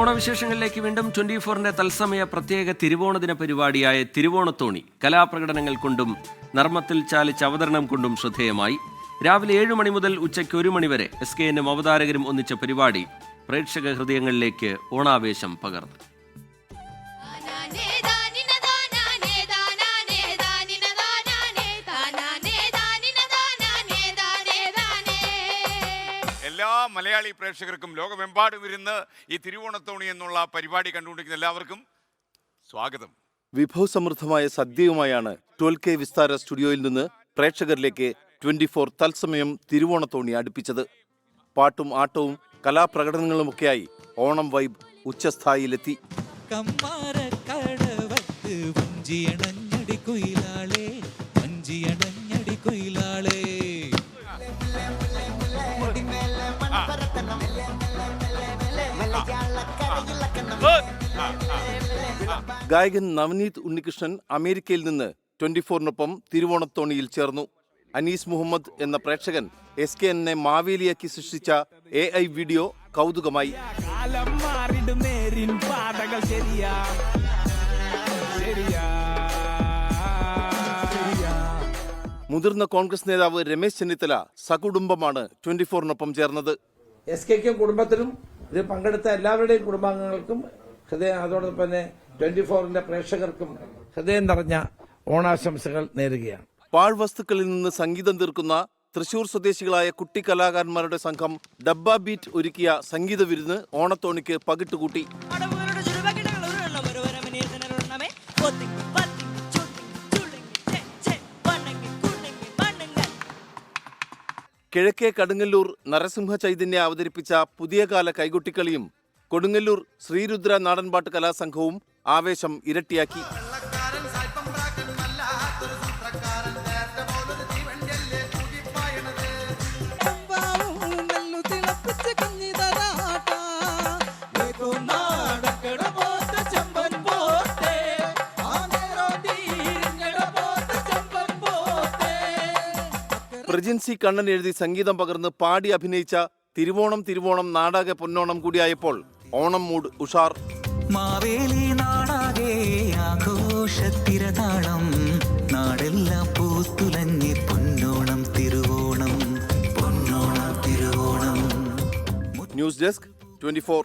ഓണവിശേഷങ്ങളിലേക്ക് വീണ്ടും ട്വന്റി ഫോറിന്റെ തത്സമയ പ്രത്യേക തിരുവോണദിന പരിപാടിയായ തിരുവോണത്തോണി കലാപ്രകടനങ്ങൾ കൊണ്ടും നർമ്മത്തിൽ ചാലിച്ച അവതരണം കൊണ്ടും ശ്രദ്ധേയമായി. രാവിലെ ഏഴ് മണി മുതൽ ഉച്ചയ്ക്ക് ഒരു മണി വരെ എസ് കെ എന്നും അവതാരകരും ഒന്നിച്ച പരിപാടി പ്രേക്ഷക ഹൃദയങ്ങളിലേക്ക് ഓണാവേശം പകർന്നു. എല്ലാ മലയാളി പ്രേക്ഷകർക്കും ലോകമെമ്പാടും ഇരുന്ന് ഈ തിരുവോണത്തോണി എന്നുള്ള പരിപാടി കണ്ടുകൊണ്ടിരിക്കുന്ന എല്ലാവർക്കും സ്വാഗതം. വിഭവസമൃദ്ധമായ സദ്യയുമായാണ് ട്വൽവ് കെ വിസ്താര സ്റ്റുഡിയോയിൽ നിന്ന് പ്രേക്ഷകരിലേക്ക് ട്വന്റി ഫോർ തത്സമയം തിരുവോണത്തോണി അടുപ്പിച്ചത്. പാട്ടും ആട്ടവും കലാപ്രകടനങ്ങളുമൊക്കെയായി ഓണം വൈബ് ഉച്ചസ്ഥായിലെത്തി. കുയിലാളേ കുയിലാളേ. ഗായകൻ നവനീത് ഉണ്ണികൃഷ്ണൻ അമേരിക്കയിൽ നിന്ന് ട്വന്റി ഫോറിനൊപ്പം തിരുവോണത്തോണിയിൽ ചേർന്നു. അനീസ് മുഹമ്മദ് എന്ന പ്രേക്ഷകൻ എസ് കെ എന്നെ മാവേലിയാക്കി സൃഷ്ടിച്ച എ ഐ വീഡിയോ കൗതുകമായി. മുതിർന്ന കോൺഗ്രസ് നേതാവ് രമേശ് ചെന്നിത്തല സകുടുംബമാണ് ട്വന്റി ഫോറിനൊപ്പം ചേർന്നത്. എസ് കെക്കും കുടുംബത്തിനും ഇത് പങ്കെടുത്ത എല്ലാവരുടെയും കുടുംബാംഗങ്ങൾക്കും ഹൃദയം അതോടൊപ്പം തന്നെ ട്വന്റി ഫോറിന്റെ പ്രേക്ഷകർക്കും ഹൃദയം നിറഞ്ഞ ഓണാശംസകൾ നേരുകയാണ്. പാഴ്വസ്തുക്കളിൽ നിന്ന് സംഗീതം തീർക്കുന്ന തൃശൂർ സ്വദേശികളായ കുട്ടി കലാകാരന്മാരുടെ സംഘം ഡബ്ബ ബീറ്റ് ഒരുക്കിയ സംഗീത വിരുന്ന് ഓണത്തോണിക്ക് പകിട്ടുകൂട്ടി. കിഴക്കേ കടുങ്ങല്ലൂർ നരസിംഹ ചൈതന്യ അവതരിപ്പിച്ച പുതിയ കാല കൈകൊട്ടിക്കളിയും കൊടുങ്ങല്ലൂർ ശ്രീരുദ്ര നാടൻപാട്ട് കലാസംഘവും ആവേശം ഇരട്ടിയാക്കി. പ്രജിൻസി കണ്ണൻ എഴുതി സംഗീതം പകർന്ന് പാടി അഭിനയിച്ച തിരുവോണം തിരുവോണം നാടക പൊന്നോണം കൂടിയായപ്പോൾ ഓണം മൂഡ് ഉഷാർ. മാവേലി നാടാകെ ആഘോഷത്തിരതാളം. നാടെല്ലാം പൂത്തുലഞ്ഞി Ponnonam Thiruvonam Ponnonam Thiruvonam. News desk twenty four.